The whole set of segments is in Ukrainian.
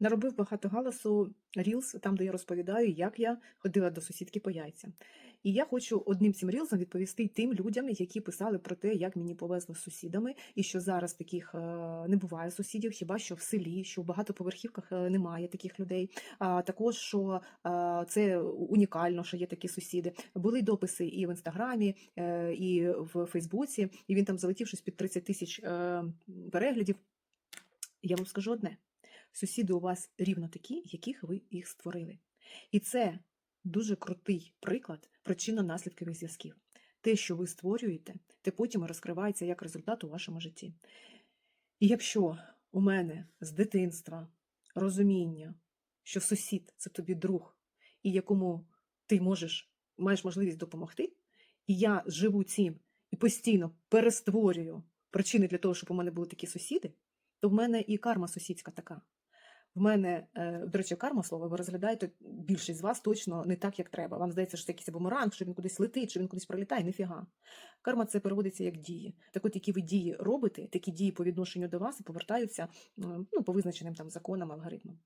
Наробив багато галасу рілс, там, де я розповідаю, як я ходила до сусідки по яйця. І я хочу одним цим рілсом відповісти тим людям, які писали про те, як мені повезло з сусідами, і що зараз таких е, не буває сусідів, хіба що в селі, що в багатоповерхівках е, немає таких людей. А також що е, це унікально, що є такі сусіди. Були дописи і в інстаграмі, і в Фейсбуці, і він там залетів щось під 30 тисяч переглядів. Я вам скажу одне: сусіди у вас рівно такі, яких ви їх створили. І це дуже крутий приклад причинно-наслідкових зв'язків. Те, що ви створюєте, те потім розкривається як результат у вашому житті. І якщо у мене з дитинства розуміння, що сусід це тобі друг, і якому ти можеш, маєш можливість допомогти, і я живу цим і постійно перестворюю причини для того, щоб у мене були такі сусіди, то в мене і карма сусідська така. В мене, е, до речі, карма слово, ви розглядаєте більшість з вас точно не так, як треба. Вам здається, що це якийсь бумеранг, що він кудись летить, що він кудись пролітає, ніфіга. Карма це переводиться як дії. Так от, які ви дії робите, такі дії по відношенню до вас повертаються ну, по визначеним там законам, алгоритмам.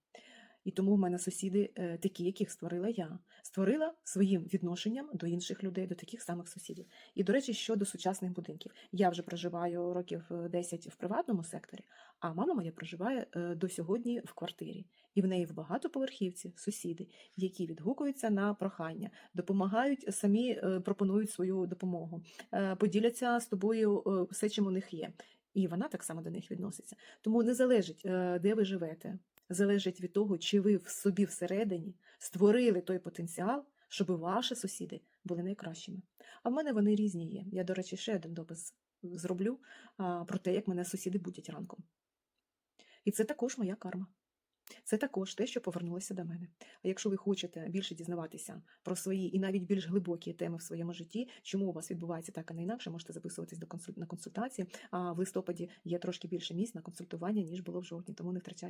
І тому в мене сусіди е, такі, яких створила я, створила своїм відношенням до інших людей, до таких самих сусідів. І, до речі, щодо сучасних будинків. Я вже проживаю років е, 10 в приватному секторі, а мама моя проживає е, до сьогодні в квартирі. І в неї в багатоповерхівці сусіди, які відгукуються на прохання, допомагають самі е, пропонують свою допомогу, е, поділяться з тобою е, все, чим у них є. І вона так само до них відноситься. Тому не залежить, е, де ви живете, залежить від того, чи ви в собі всередині створили той потенціал, щоб ваші сусіди були найкращими. А в мене вони різні є. Я, до речі, ще один допис зроблю про те, як мене сусіди будять ранком. І це також моя карма. Це також те, що повернулося до мене. А якщо ви хочете більше дізнаватися про свої і навіть більш глибокі теми в своєму житті, чому у вас відбувається так, а не інакше, можете записуватись до консуль... на консультації. А в листопаді є трошки більше місць на консультування, ніж було в жовтні, тому не втрачайте.